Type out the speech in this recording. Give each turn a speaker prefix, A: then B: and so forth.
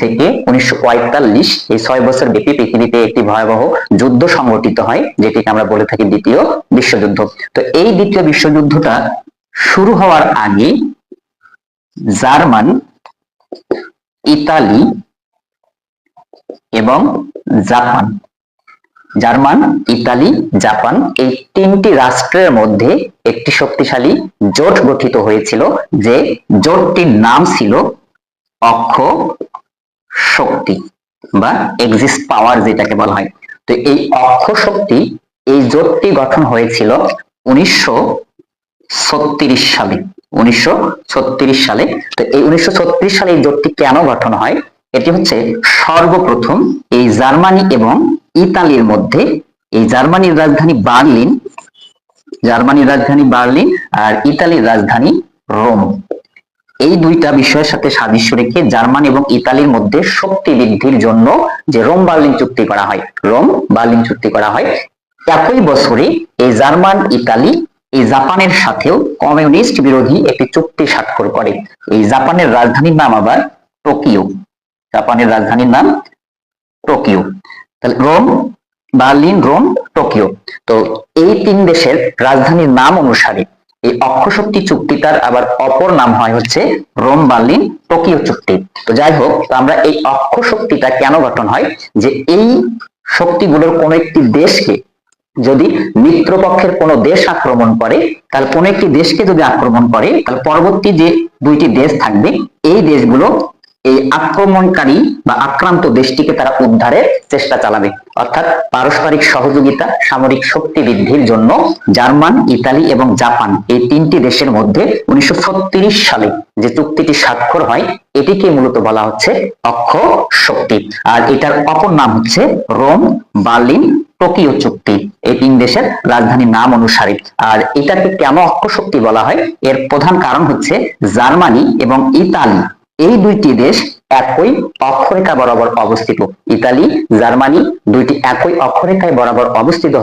A: থেকে উনিশশো পঁয়তাল্লিশ এই ছয় বছর ব্যাপী পৃথিবীতে একটি ভয়াবহ যুদ্ধ সংগঠিত হয়, যেটিকে আমরা বলে থাকি দ্বিতীয় বিশ্বযুদ্ধ। তো এই দ্বিতীয় বিশ্বযুদ্ধটা শুরু হওয়ার আগে জার্মান, ইতালি এবং জাপান, জার্মান, ইতালি, জাপান এই তিনটি রাষ্ট্রের মধ্যে একটি শক্তিশালী জোট গঠিত হয়েছিল, যে জোটটির নাম ছিল অক্ষ শক্তি বা এক্সিস্ট পাওয়ার যেটাকে বলা হয়। তো এই অক্ষ শক্তি এই জোটটি গঠন হয়েছিল উনিশশো ছত্রিশ সালে। উনিশশো ছত্রিশ সালে। তো এই উনিশশো ছত্রিশ সালে এই জোটটি কেন গঠন হয়? এটি হচ্ছে সর্বপ্রথম এই জার্মানি এবং ইতালির মধ্যে এই জার্মানির রাজধানী বার্লিন, জার্মানির রাজধানী বার্লিন আর ইতালির রাজধানী রোম। এই দুইটা বিষয়ের সাথে সাদৃশ্য রেখে জার্মান এবং ইতালির মধ্যে শক্তি বৃদ্ধির জন্য যে রোম বার্লিন চুক্তি করা হয়, রোম বার্লিন চুক্তি করা হয়, একই বছরে এই জার্মান, ইতালি, এই জাপানের সাথেও কমিউনিস্ট বিরোধী একটি চুক্তি স্বাক্ষর করে। এই জাপানের রাজধানীর নাম আবার টোকিও। জাপানের রাজধানীর নাম টোকিও। তাহলে রোম বার্লিন, রোম, টোকিও। তো এই তিন দেশের রাজধানীর নাম অনুসারে এই অক্ষশক্তি চুক্তিটার আবার অপর নাম হয় হচ্ছে রোম বার্লিন টোকিও চুক্তি। তো যাই হোক, তো আমরা এই অক্ষ শক্তিটা কেন গঠন হয়? যে এই শক্তিগুলোর কোন একটি দেশকে যদি মিত্রপক্ষের কোনো দেশ আক্রমণ করে, তাহলে কোন একটি দেশকে যদি আক্রমণ করে, তাহলে পরবর্তী যে দুইটি দেশ থাকবে, এই দেশগুলো এই আক্রমণকারী বা আক্রান্ত দেশটিকে তারা উদ্ধারের চেষ্টা চালাবে। অর্থাৎ পারস্পরিক সহযোগিতা, সামরিক শক্তি বৃদ্ধির জন্য জার্মান, ইতালি এবং জাপান এই তিনটি দেশের মধ্যে উনিশশো সালে যে চুক্তিটি স্বাক্ষর হয়, এটিকে মূলত বলা হচ্ছে অক্ষ শক্তি। আর এটার অপর নাম হচ্ছে রোম, বার্লিন, টোকিও চুক্তি। এই তিন দেশের রাজধানীর নাম অনুসারে। আর এটাকে কেন অক্ষ শক্তি বলা হয়? এর প্রধান কারণ হচ্ছে জার্মানি এবং ইতালি। এই দুইটি দেশ একই অক্ষরেখা বরাবর অবস্থিত। ইতালি জার্মানি দুইটি একই অক্ষরেখায় বরাবর অবস্থিত।